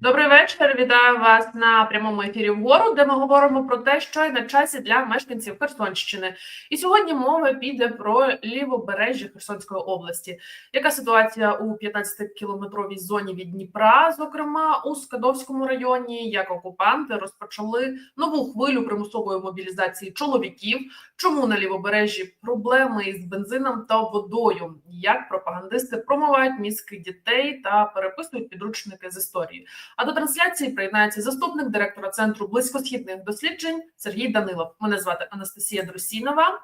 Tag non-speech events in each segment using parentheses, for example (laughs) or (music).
Добрий вечір. Вітаю вас на прямому ефірі вгору, де ми говоримо про те, що й на часі для мешканців Херсонщини. І сьогодні мова піде про лівобережжя Херсонської області. Яка ситуація у 15-кілометровій зоні від Дніпра, зокрема у Скадовському районі, як окупанти розпочали нову хвилю примусової мобілізації чоловіків? Чому на лівобережжі проблеми із бензином та водою? Як пропагандисти промивають мізки дітей та переписують підручники з історії? А до трансляції приєднається заступник директора центру близькосхідних досліджень Сергій Данилов. Мене звати Анастасія Друсінова.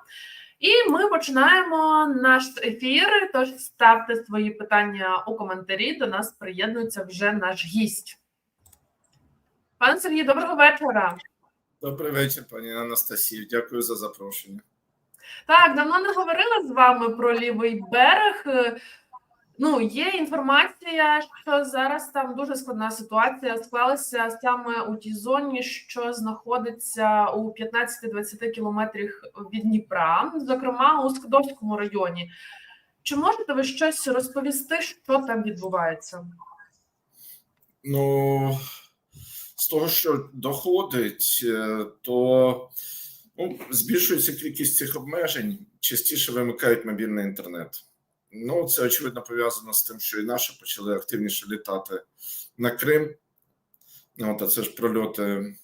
І ми починаємо наш ефір. Тож ставте свої питання у коментарі. До нас приєднується вже наш гість. Пане Сергій, доброго вечора. Добрий вечір, пані Анастасію. Дякую за запрошення. Так, давно не говорила з вами про лівий берег. Ну, є інформація, що зараз там дуже складна ситуація склалася саме у тій зоні, що знаходиться у 15-20 кілометрах від Дніпра, зокрема у Скадовському районі. Чи можете ви щось розповісти, що там відбувається? Ну, з того, що доходить, е, то ну, збільшується кількість цих обмежень, частіше вимикають мобільний інтернет. Ну, це очевидно пов'язано з тим, що і наші почали активніше літати на Крим. От, а це ж прольоти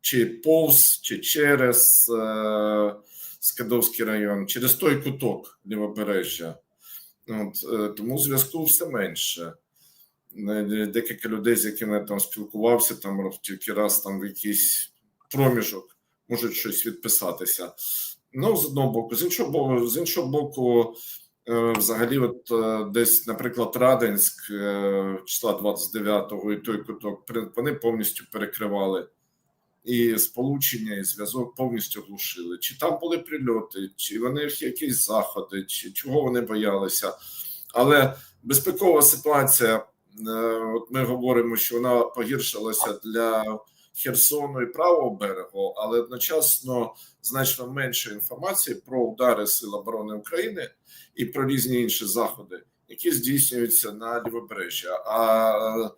чи повз, чи через е, Скадовський район, через той куток лівобережжя. От, е, тому зв'язку все менше. Е, Декілька людей, з якими я там спілкувався, там тільки раз там в якийсь проміжок можуть щось відписатися. Ну, з одного боку, з іншого боку, з іншого боку. Е, Взагалі, от е, десь, наприклад, Раденськ е, числа 29-го і той куток вони повністю перекривали і сполучення, і зв'язок повністю глушили. Чи там були прильоти, чи вони якісь заходи, чи чого вони боялися. Але безпекова ситуація, от ми говоримо, що вона погіршилася для Херсону і правого берегу, але одночасно значно менше інформації про удари Сил оборони України і про різні інші заходи, які здійснюються на лівобережжя. А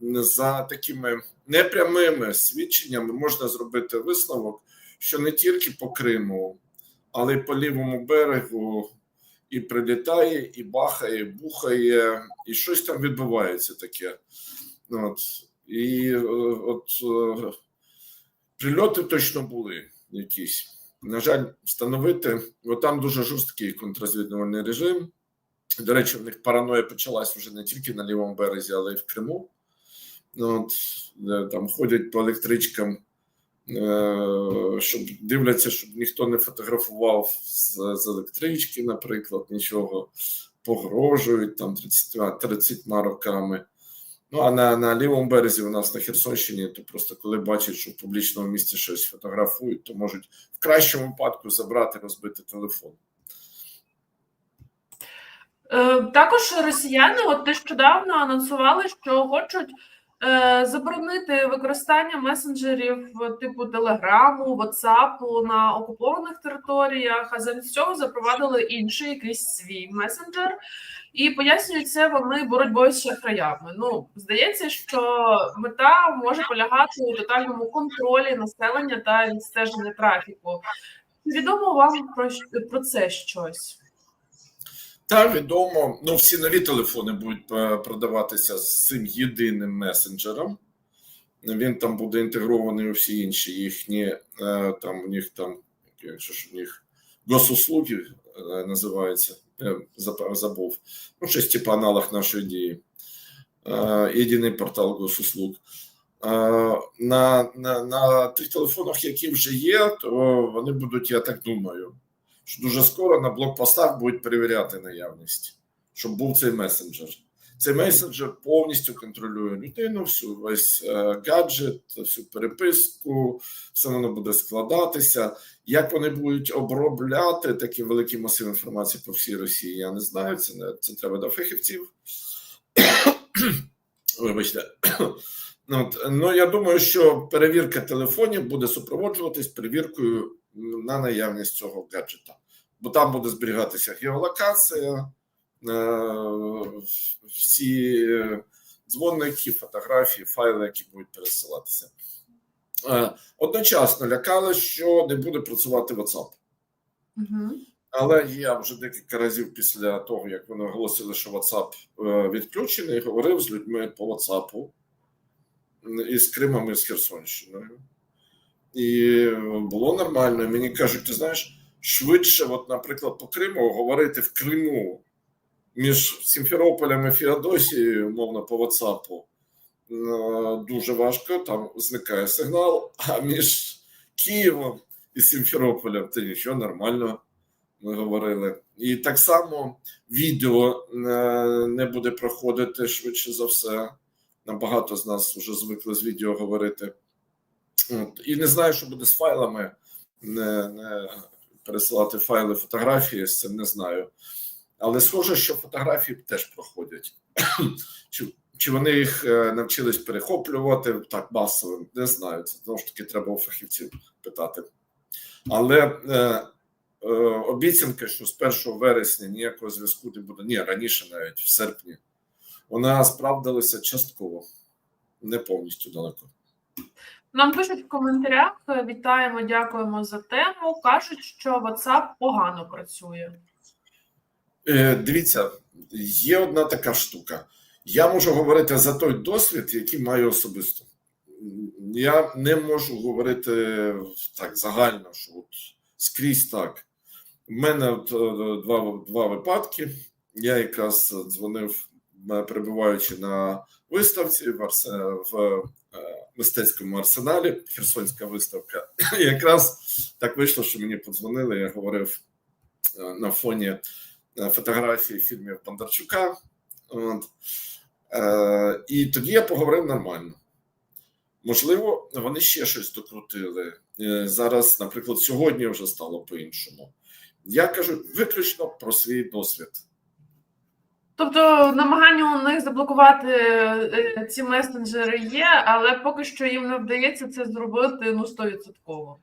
за такими непрямими свідченнями можна зробити висновок, що не тільки по Криму, але й по лівому берегу і прилітає, і бахає, і бухає, і щось там відбувається таке. От. І е, от е, прильоти точно були якісь. На жаль, встановити, бо там дуже жорсткий контррозвідувальний режим. До речі, в них параноя почалась вже не тільки на лівому березі, але й в Криму. Ну, От, там ходять по електричкам, е, щоб дивляться, щоб ніхто не фотографував з, з електрички, наприклад, нічого. Погрожують там 30, 30 роками. Ну, а на, на лівому березі у нас на Херсонщині, то просто коли бачать, що в публічному місці щось фотографують, то можуть в кращому випадку забрати, розбити телефон. Е, також росіяни от нещодавно анонсували, що хочуть заборонити використання месенджерів типу Телеграму, Ватсапу на окупованих територіях, а замість цього запровадили інший якийсь свій месенджер. І пояснюють це вони боротьбою з шахраями. Ну здається, що мета може полягати у тотальному контролі населення та відстеження трафіку. Відомо вам про, про це щось? Та відомо, ну всі нові телефони будуть е, продаватися з цим єдиним месенджером. Він там буде інтегрований у всі інші їхні, е, там у них там, що ж у них госуслуги е, називаються, я зап- забув. Ну, щось типу аналог нашої дії. Єдиний портал госуслуг. На, на, на тих телефонах, які вже є, то вони будуть, я так думаю, що дуже скоро на блокпостах будуть перевіряти наявність, щоб був цей месенджер. Цей месенджер повністю контролює людину, всю весь е, гаджет, всю переписку, все воно буде складатися. Як вони будуть обробляти такі великі масиви інформації по всій Росії, я не знаю. Це не це треба до фахівців. (coughs) Вибачте. Ну, (coughs) от, ну я думаю, що перевірка телефонів буде супроводжуватись перевіркою на наявність цього гаджета, бо там буде зберігатися геолокація, е, всі дзвоники, фотографії, файли, які будуть пересилатися. Е, Одночасно лякали, що не буде працювати WhatsApp. Угу. Але я вже декілька разів після того, як вони оголосили, що WhatsApp е, відключений, говорив з людьми по WhatsApp м, із Кримом і з Херсонщиною. І було нормально. Мені кажуть, ти знаєш, швидше, от, наприклад, по Криму говорити в Криму між Сімферополем і Феодосією, умовно, по WhatsApp, е, дуже важко, там зникає сигнал, а між Києвом і Сімферополем це нічого нормально ми говорили. І так само відео е, не буде проходити швидше за все. Набагато з нас вже звикли з відео говорити. От. І не знаю, що буде з файлами. Не, не пересилати файли фотографії, з цим не знаю. Але схоже, що фотографії теж проходять. (clears throat) Чи, чи вони їх е, навчились перехоплювати так масово, не знаю. Це знову ж таки треба у фахівців питати. Але е, е, обіцянка, що з 1 вересня ніякого зв'язку не буде, ні, раніше навіть в серпні, вона справдилася частково, не повністю далеко. Нам пишуть в коментарях: е, вітаємо, дякуємо за тему. Кажуть, що WhatsApp погано працює. Е, дивіться, є одна така штука. Я можу говорити за той досвід, який маю особисто. Я не можу говорити так загально, що от скрізь так. У мене от, е, два, два випадки. Я якраз дзвонив, е, перебуваючи на виставці в, в е, мистецькому арсеналі, Херсонська виставка. І якраз так вийшло, що мені подзвонили. Я говорив е, на фоні е, фотографії фільмів Бондарчука. От. І тоді я поговорив нормально. Можливо, вони ще щось докрутили. Зараз, наприклад, сьогодні вже стало по-іншому. Я кажу виключно про свій досвід. Тобто намагання у них заблокувати е, ці месенджери є, але поки що їм не вдається це зробити ну 100%.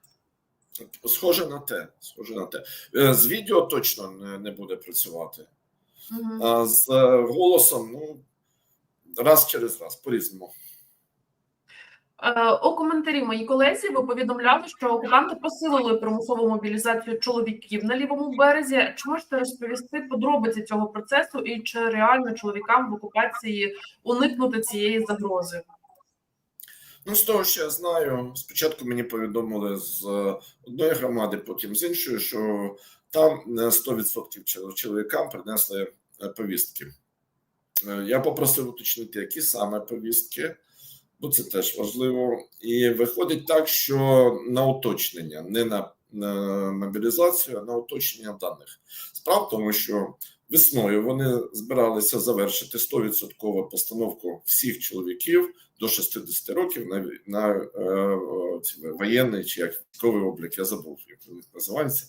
Схоже на те. Схоже на те. Е, З відео точно не, не буде працювати. угу. А з е, голосом, ну, раз через раз, по-різному. Е, У коментарі моїй колезі ви повідомляли, що окупанти посилили примусову мобілізацію чоловіків на лівому березі. Чи можете розповісти подробиці цього процесу і чи реально чоловікам в окупації уникнути цієї загрози? Ну, з того, що я знаю, спочатку мені повідомили з е, одної громади, потім з іншої, що там е, 100% чоловікам принесли е, повістки. Е, Я попросив уточнити, які саме повістки, бо це теж важливо. І виходить так, що на уточнення, не на, мобілізацію, а на уточнення даних. Справа в тому, що весною вони збиралися завершити 100% постановку всіх чоловіків до 60 років на, на е, воєнний чи як військовий облік, я забув, як вони називаються.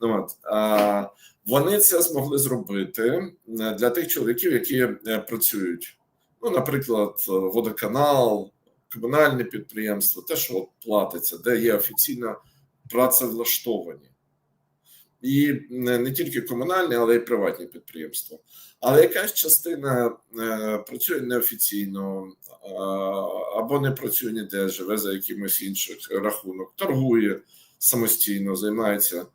Ну, От. А, вони це змогли зробити е, для тих чоловіків, які е, працюють. Ну, наприклад, е, водоканал, комунальне підприємство, те, що от платиться, де є офіційно працевлаштовані. І не, не тільки комунальні, але й приватні підприємства. Але якась частина е, працює неофіційно е, або не працює ніде, живе за якимось інших рахунок, торгує самостійно, займається.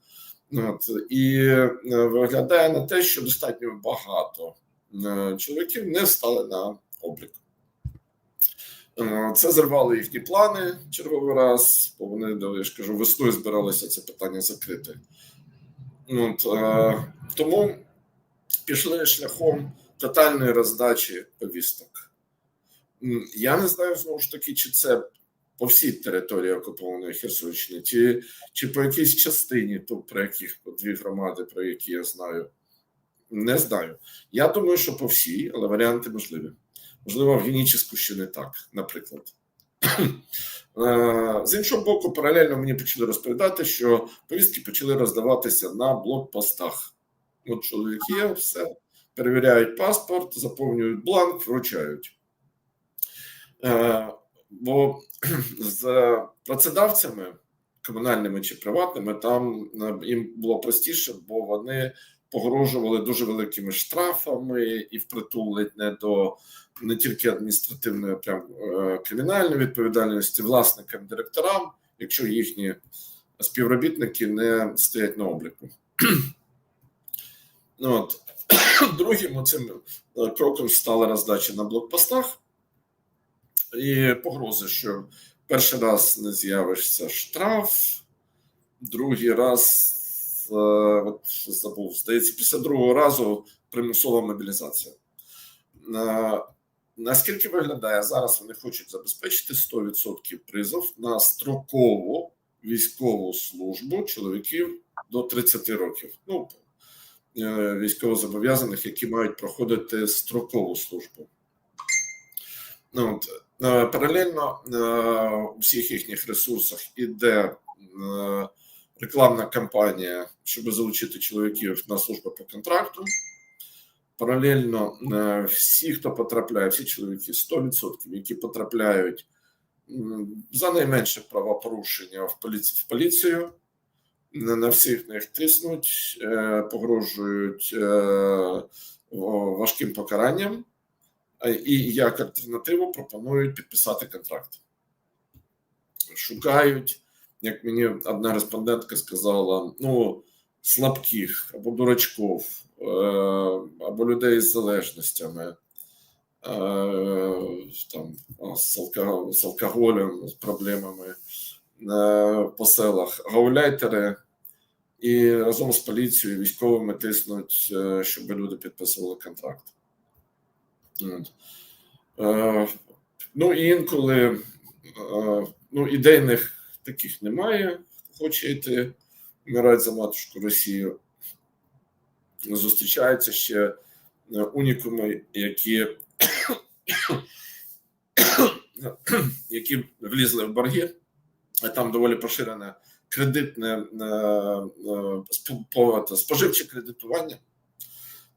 От, і е, виглядає на те, що достатньо багато е, чоловіків не стали на облік. Е, Це зривало їхні плани черговий раз, бо вони, я ж кажу, весною збиралися це питання закрити. От, е, тому пішли шляхом тотальної роздачі повісток. Я не знаю знову ж таки, чи це по всій території окупованої Херсонщини, чи, чи по якійсь частині, то про яких дві громади, про які я знаю. Не знаю. Я думаю, що по всій, але варіанти можливі. Можливо, в Геніческу ще не так, наприклад. (clears throat) Е, З іншого боку, паралельно мені почали розповідати, що повістки почали роздаватися на блокпостах. От чоловіки все перевіряють паспорт, заповнюють бланк, вручають. Е, Бо (clears throat) з працедавцями, комунальними чи приватними, там е, їм було простіше, бо вони погрожували дуже великими штрафами і впритул ледь не до не тільки адміністративної, а прям е, кримінальної відповідальності власникам, директорам, якщо їхні співробітники не стоять на обліку. (clears throat) Ну, от. (clears throat) Другим цим кроком стала роздача на блокпостах і погрози, що перший раз не з'явишся штраф, другий раз е, от забув, здається, після другого разу примусова мобілізація. Е, Наскільки виглядає зараз, вони хочуть забезпечити 100% призов на строкову військову службу чоловіків до 30 років. Ну, е, військовозобов'язаних, які мають проходити строкову службу. Ну, от, е, паралельно е, у всіх їхніх ресурсах іде рекламна кампанія, щоб залучити чоловіків на службу по контракту. Паралельно е, всі, хто потрапляє, всі чоловіки 100%, які потрапляють за найменше правопорушення в поліцію, в поліцію на на всіх них тиснуть, е, погрожують е, важким покаранням, і як альтернативу пропонують підписати контракт. Шукають, як мені одна респондентка сказала, ну, слабких або дурачков, е, або людей з залежностями. е, Там, з, алкоголем, з проблемами е, по селах, гауляйтери і разом з поліцією військовими тиснуть, щоб люди підписували контракт. Ну і інколи ну, ідейних таких немає, хто хоче йти вмирати за матушку Росію. Зустрічаються ще е, унікуми, які, (coughs) які влізли в борги, а там доволі поширене кредитне е, е, споживче кредитування,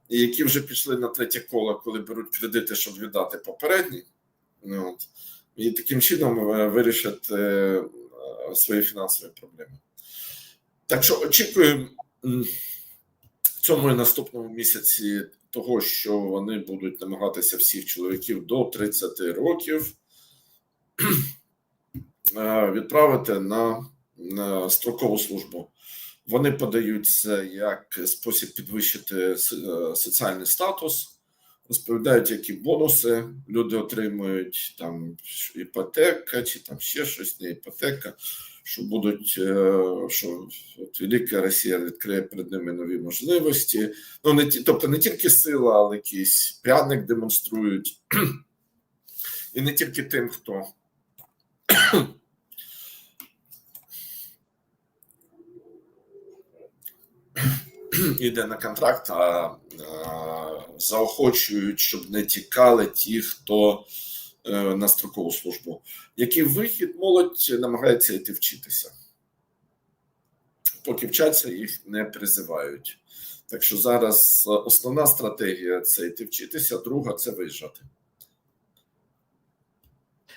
які вже пішли на третє коло, коли беруть кредити, щоб віддати попередні. От. І таким чином е, вирішать е, е, свої фінансові проблеми. Так що очікуємо в цьому і наступному місяці того, що вони будуть намагатися всіх чоловіків до 30 років (clears throat) е, відправити на, на строкову службу. Вони подають це як спосіб підвищити е, соціальний статус, розповідають, які бонуси люди отримують, там іпотека чи там ще щось, не іпотека, що будуть, е, що от велика Росія відкриє перед ними нові можливості. Ну не тобто не тільки сила, але якийсь пряник демонструють. І не тільки тим, хто (coughs) йде на контракт, а заохочують, щоб не тікали ті, хто е, на строкову службу. Який вихід молодь намагається йти вчитися. Поки вчаться, їх не призивають. Так що зараз е, основна стратегія це йти вчитися, друга це виїжджати.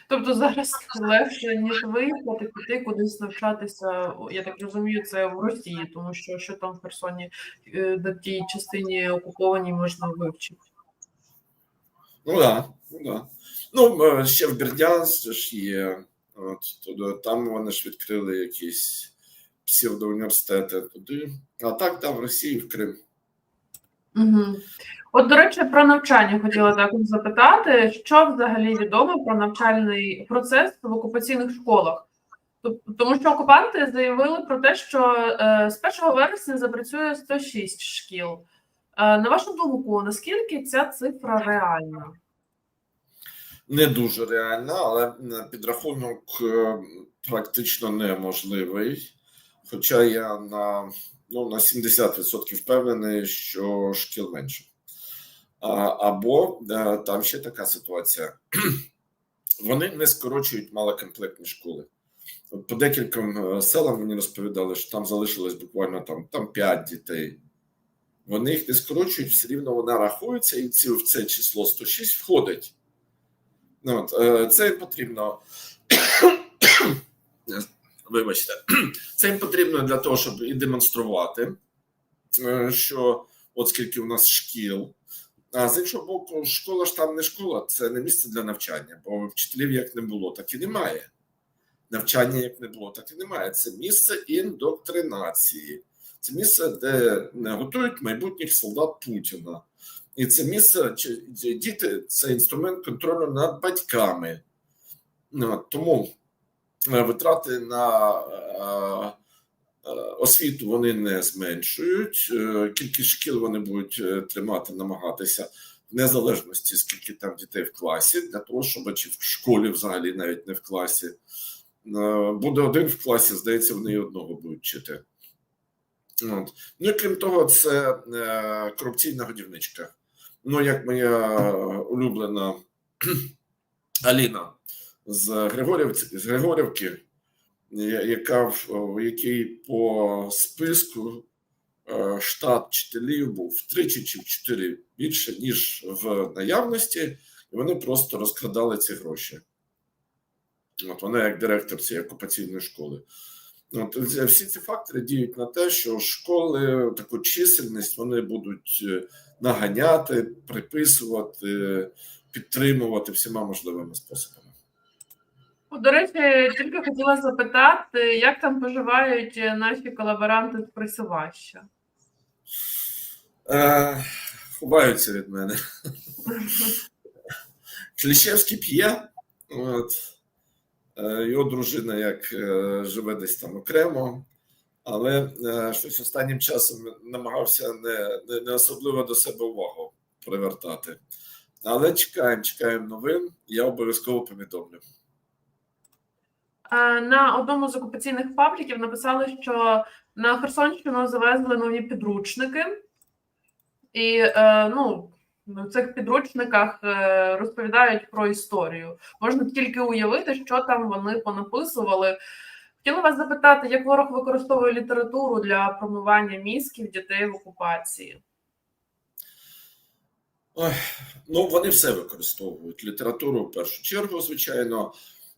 Тобто зараз легше, ніж виїхати, піти кудись навчатися. Я так розумію, це в Росії, тому що що там в Херсоні е, на тій частині окупованій можна вивчити. Ну да, ну да. Ну, е, ще в Бердянськ ж є. От, туди, там вони ж відкрили якісь псевдоуніверситети туди. А так, да, в Росії, в Крим. Угу. От, до речі, про навчання хотіла також запитати, що взагалі відомо про навчальний процес в окупаційних школах? Тому що окупанти заявили про те, що е, з 1 вересня запрацює 106 шкіл. Е, на вашу думку, наскільки ця цифра реальна? Не дуже реальна, але підрахунок е, практично неможливий. Хоча я на, ну, на 70% впевнений, що шкіл менше. Або е, там ще така ситуація. (clears throat) Вони не скорочують малокомплектні школи. По декільком е, селам мені розповідали, що там залишилось буквально там, там 5 дітей. Вони їх не скорочують, все рівно вона рахується, і ці, в це число 106 входить. Ну, от, е, це їм потрібно. (clears throat) Вибачте, (clears throat) це їм потрібно для того, щоб і демонструвати, що от скільки у нас шкіл. А з іншого боку, школа ж там не школа, це не місце для навчання, бо вчителів як не було, так і немає. Навчання як не було, так і немає. Це місце індоктринації. Це місце, де готують майбутніх солдат Путіна. І це місце, діти це інструмент контролю над батьками. Тому е, витрати на е, е, освіту вони не зменшують. Е, Кількість шкіл вони будуть е, тримати, намагатися в незалежності, скільки там дітей в класі, для того, щоб чи в школі взагалі навіть не в класі. Е, Буде один в класі, здається, вони і одного будуть вчити. От. Ну і крім того, це е, корупційна годівничка. Ну, як моя улюблена (clears throat) Аліна з Григорівки, яка в якій по списку е, штат вчителів був втричі чи в чотири більше, ніж в наявності, і вони просто розкрадали ці гроші. От вона як директор цієї окупаційної школи. От, всі ці фактори діють на те, що школи таку чисельність вони будуть е, наганяти, приписувати, підтримувати всіма можливими способами. От, До речі, тільки хотіла запитати, як там поживають наші колаборанти з Присуваща? Е, ховаються від мене. Кліщевський п'є. От. Е, Його дружина як е, живе десь там окремо, але е, щось останнім часом намагався не, не, не особливо до себе увагу привертати. Але чекаємо, чекаємо новин. Я обов'язково повідомлю. Е, На одному з окупаційних пабліків написали, що на Херсонщину завезли нові підручники, і е, ну, в цих підручниках е, розповідають про історію. Можна тільки уявити, що там вони понаписували. Хотіла вас запитати, як ворог використовує літературу для промивання мізків дітей в окупації? Ой, ну, вони все використовують. Літературу в першу чергу, звичайно.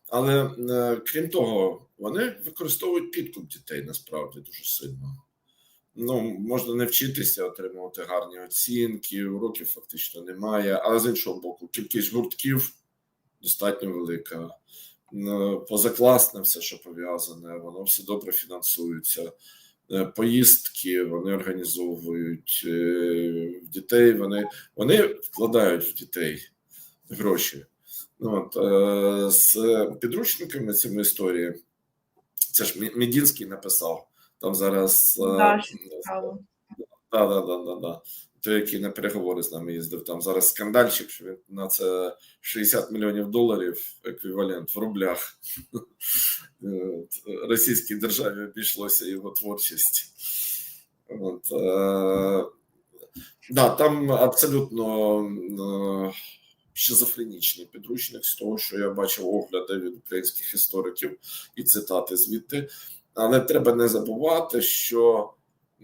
Але е, крім того, вони використовують підкуп дітей насправді дуже сильно. Ну, можна не вчитися, отримувати гарні оцінки, уроків фактично немає. Але з іншого боку, кількість гуртків достатньо велика. Е, Позакласне все, що пов'язане, воно все добре фінансується. Е, Поїздки вони організовують е, в дітей. Вони, вони вкладають в дітей гроші. Ну, от, е, з підручниками цими історії. Це ж Мідінський написав. Там зараз. е, Да. Да, да, да, да. Той, який на переговори з нами їздив, там зараз скандальчик, що він на це 60 мільйонів доларів еквівалент в рублях. (laughs) Е, Російській державі обійшлося його творчість. От, е, да, там абсолютно е, шизофренічний підручник з того, що я бачив огляди від українських істориків і цитати звідти. Але треба не забувати, що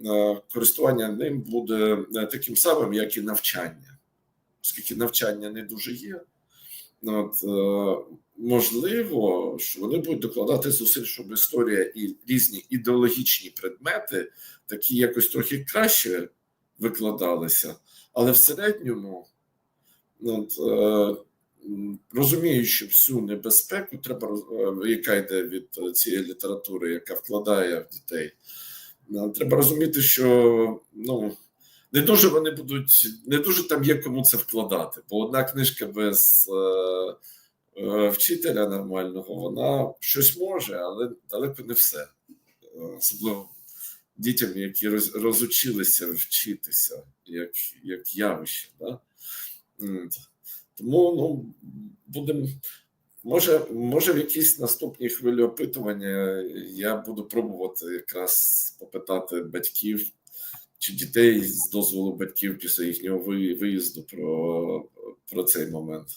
е, користування ним буде е, таким самим, як і навчання, оскільки навчання не дуже є. От, е, можливо, що вони будуть докладати зусиль, щоб історія і різні ідеологічні предмети такі якось трохи краще викладалися, але в середньому, от, е, розуміючи всю небезпеку, треба е, яка йде від е, цієї літератури, яка вкладає в дітей. Треба розуміти, що ну, не дуже вони будуть, не дуже там є кому це вкладати, бо одна книжка без е, е, вчителя нормального, вона щось може, але далеко не все. Особливо дітям, які роз, розучилися вчитися як, як явище. Да? Тому ну, будемо. Може, може, в якійсь наступній хвилі опитування я буду пробувати якраз попитати батьків чи дітей з дозволу батьків після їхнього ви- виїзду про, про цей момент.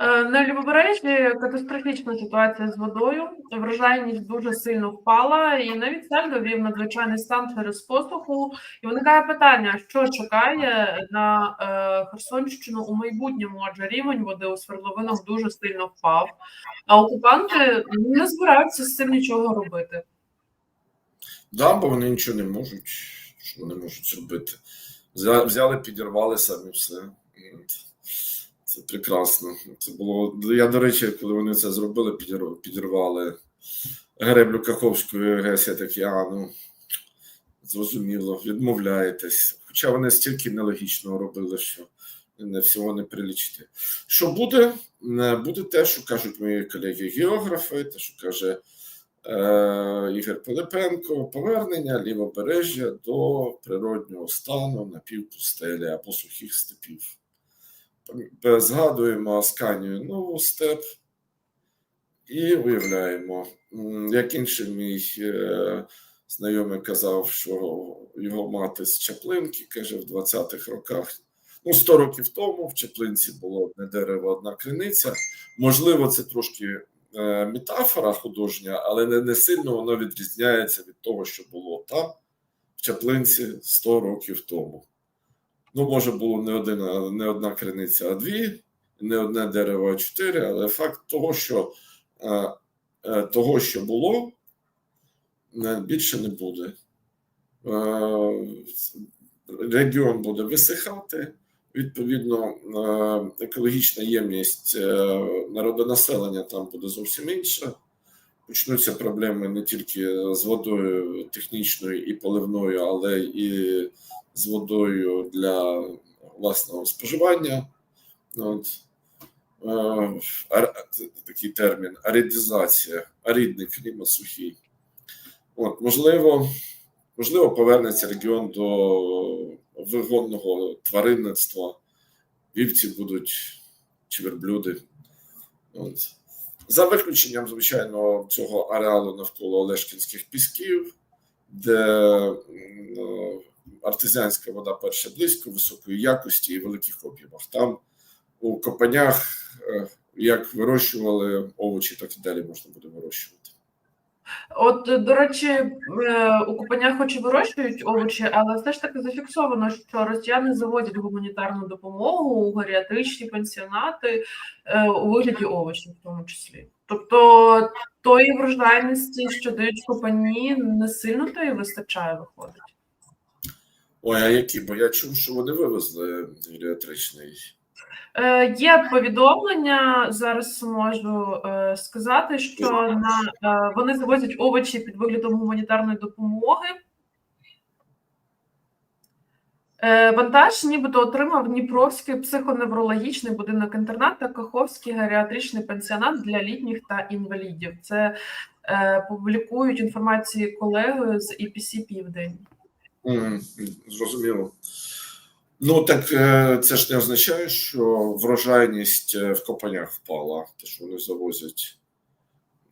Е, На лівобережжі катастрофічна ситуація з водою. Врожайність дуже сильно впала, і навіть цар довів надзвичайний стан через посуху. І виникає питання, що чекає на е, Херсонщину у майбутньому, адже рівень води у свердловинах дуже сильно впав. А окупанти не збираються з цим нічого робити. Да, бо вони нічого не можуть. що вони можуть зробити. Взяли, підірвали самі все. Це прекрасно. Це було. Я, до речі, коли вони це зробили, підірвали греблю Каховської ГЕС, я такий, а ну зрозуміло, відмовляєтесь. Хоча вони стільки нелогічного робили, що не всього не прилічити. Що буде? Буде те, що кажуть мої колеги-географи, те, що каже е, Ігор Пилипенко, повернення лівобережжя до природнього стану напівпустелі або сухих степів. Пам- Згадуємо Асканію нову степ і уявляємо, як інший мій е, знайомий казав, що його мати з Чаплинки, каже, в 20-х роках, ну, 100 років тому в Чаплинці було одне дерево, одна криниця. Можливо, це трошки е, метафора художня, але не, не сильно воно відрізняється від того, що було там, в Чаплинці 100 років тому. Ну, може, було не, один, не одна криниця, а дві, не одне дерево, а чотири, але факт того, що, е, того, що було, е, більше не буде. Е, Регіон буде висихати, відповідно, екологічна ємність народонаселення там буде зовсім інша. Почнуться проблеми не тільки з водою технічною і поливною, але і з водою для власного споживання. От. Е, Такий термін аридизація, аридний клімат сухий. От, можливо, можливо, повернеться регіон до вигонного тваринництва. Вівці будуть чи верблюди. От. За виключенням, звичайно, цього ареалу навколо Олешкінських пісків, де е, артезіанська вода перша близько, високої якості і великих об'ємах. Там у копанях е, як вирощували овочі, так і далі можна буде вирощувати. От, до речі, е, у Купанях хоч і вирощують овочі, але все ж таки зафіксовано, що росіяни заводять гуманітарну допомогу у геріатричні пансіонати е, у вигляді овочів, в тому числі. Тобто тої врожайності, що дають Купані, не сильно то і вистачає, виходить. Ой, а які? Бо я чув, що вони вивезли геріатричний. Е, Є повідомлення, зараз можу е, сказати, що на, е, вони завозять овочі під виглядом гуманітарної допомоги. Е, Вантаж нібито отримав Дніпровський психоневрологічний будинок-інтернат та Каховський геріатричний пансіонат для літніх та інвалідів. Це е, публікують інформацію колеги з EPC Південь. Зрозуміло. Ну так е, це ж не означає, що врожайність е, в копанях впала, те, що вони завозять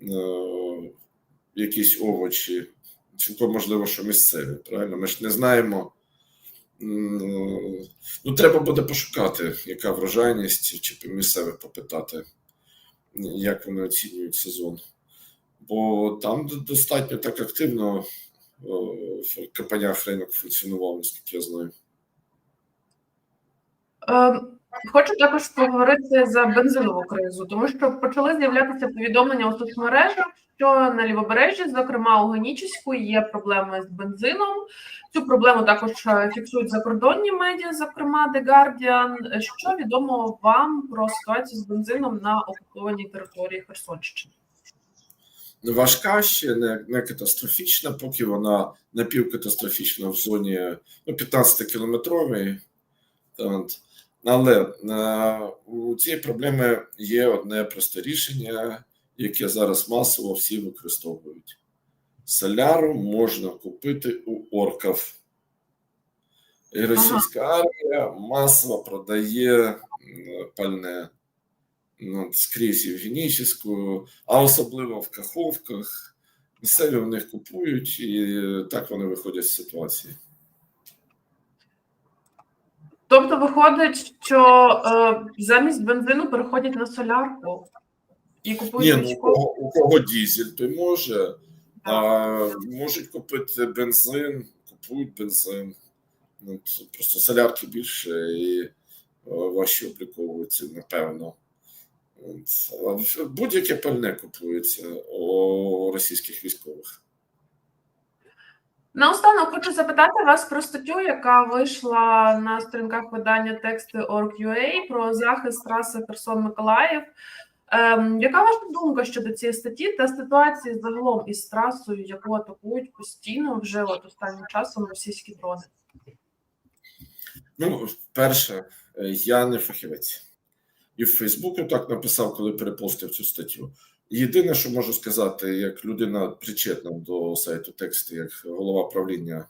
е, якісь овочі. Цілком можливо, що місцеві, правильно? Ми ж не знаємо. Ну, треба буде пошукати, яка врожайність, чи місцевих попитати, як вони оцінюють сезон. Бо там достатньо так активно в копанях ринок функціонував, наскільки я знаю. Е, Хочу також поговорити за бензинову кризу, тому що почали з'являтися повідомлення у соцмережах, що на лівобережжі, зокрема у Генічеську, є проблеми з бензином. Цю проблему також е, фіксують закордонні медіа, зокрема The Guardian. Що відомо вам про ситуацію з бензином на окупованій території Херсонщини? Важка ще не, не катастрофічна, поки вона напівкатастрофічна в зоні ну, 15-кілометровій. Але е, у цієї проблеми є одне просте рішення, яке зараз масово всі використовують. Соляру можна купити у орків. І російська армія масово продає пальне скрізь і в Генічеську, а особливо в Каховках. Місцеві в них купують, і так вони виходять з ситуації. Тобто виходить, що е, замість бензину переходять на солярку і Ні, купують ну у кого, у кого дізель, той може. А, можуть купити бензин, купують бензин. Ну, просто солярки більше і е, важче обліковуються, напевно. Будь-яке пальне купується у російських військових. Наостанок хочу запитати вас про статтю, яка вийшла на сторінках видання тексти Org.ua про захист траси Херсон-Миколаїв. Ем, яка ваша думка щодо цієї статті та ситуації загалом із трасою, яку атакують постійно вже от останнім часом російські дрони? Ну, перше, е, я не фахівець. І в Фейсбуку так написав, коли перепостив цю статтю. Єдине, що можу сказати, як людина причетна до сайту тексти, як голова правління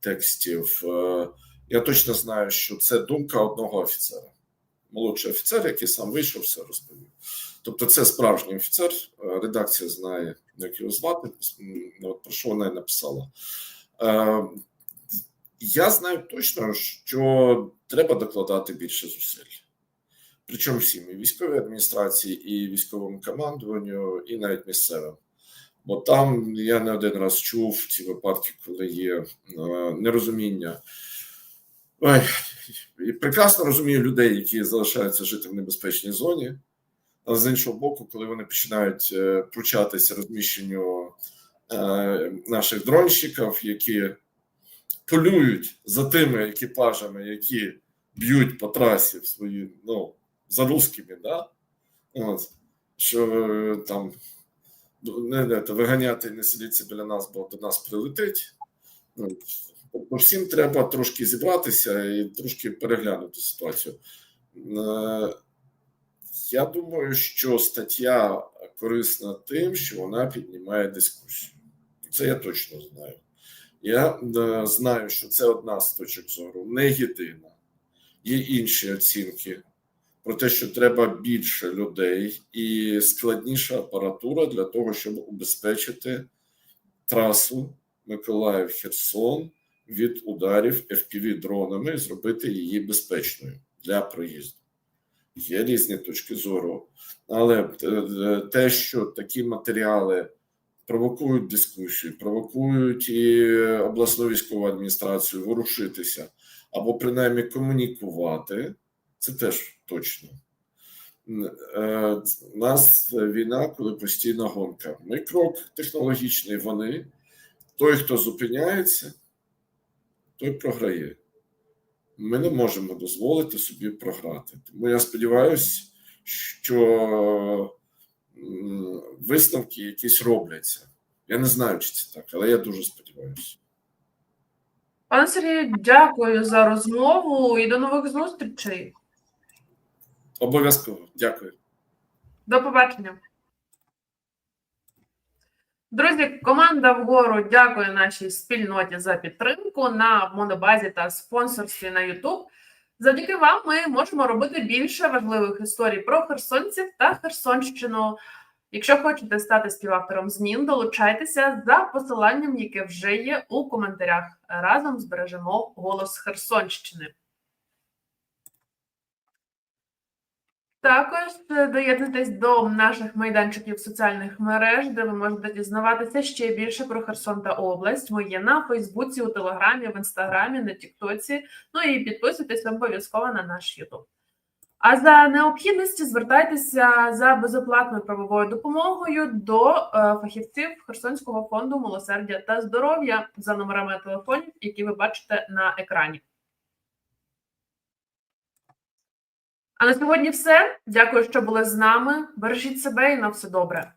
текстів, е, я точно знаю, що це думка одного офіцера, молодший офіцер, який сам вийшов, все розповів. Тобто, це справжній офіцер, е, редакція знає, як його звати, от про що вона і написала. Е, Я знаю точно, що треба докладати більше зусиль. Причому всім і військовій адміністрації, і військовому командуванню, і навіть місцевим. Бо там я не один раз чув ці випадки, коли є е, нерозуміння. Ой, і прекрасно розумію людей, які залишаються жити в небезпечній зоні. Але з іншого боку, коли вони починають е, пручатися розміщенню е, наших дронщиків, які полюють за тими екіпажами, які б'ють по трасі в свої, ну, за русскими, да? От, що е, там не, не, виганяти не сидіться біля нас, бо до нас прилетить. Тобто всім треба трошки зібратися і трошки переглянути ситуацію. Е, Я думаю, що стаття корисна тим, що вона піднімає дискусію. Це я точно знаю. Я е, знаю, що це одна з точок зору, не єдина. Є інші оцінки про те, що треба більше людей і складніша апаратура для того, щоб убезпечити трасу Миколаїв-Херсон від ударів fpv дронами і зробити її безпечною для проїзду. Є різні точки зору, але е, те, що такі матеріали провокують дискусію, провокують і обласну військову адміністрацію ворушитися або принаймні комунікувати, це теж точно. Е, У нас війна, коли постійна гонка. Ми крок технологічний, вони. Той, хто зупиняється, той програє. Ми не можемо дозволити собі програти. Тому я сподіваюся, що висновки якісь робляться. Я не знаю, чи це так, але я дуже сподіваюся. Пане Сергію, дякую за розмову і до нових зустрічей. Обов'язково. Дякую. До побачення. Друзі, команда вгору дякує нашій спільноті за підтримку на монобазі та спонсорстві на YouTube. Завдяки вам ми можемо робити більше важливих історій про херсонців та Херсонщину. Якщо хочете стати співавтором змін, долучайтеся за посиланням, яке вже є у коментарях. Разом збережемо голос Херсонщини. Також е, доєднуйтесь до наших майданчиків соціальних мереж, де ви можете дізнаватися ще більше про Херсон та область. Ми є на Фейсбуці, у Телеграмі, в Інстаграмі, на Тіктоці. Ну і підписуйтесь обов'язково на наш Ютуб. А за необхідності звертайтеся за безоплатною правовою допомогою до е, фахівців Херсонського фонду милосердя та здоров'я за номерами телефонів, які ви бачите на екрані. А на сьогодні все. Дякую, що були з нами. Бережіть себе і на все добре.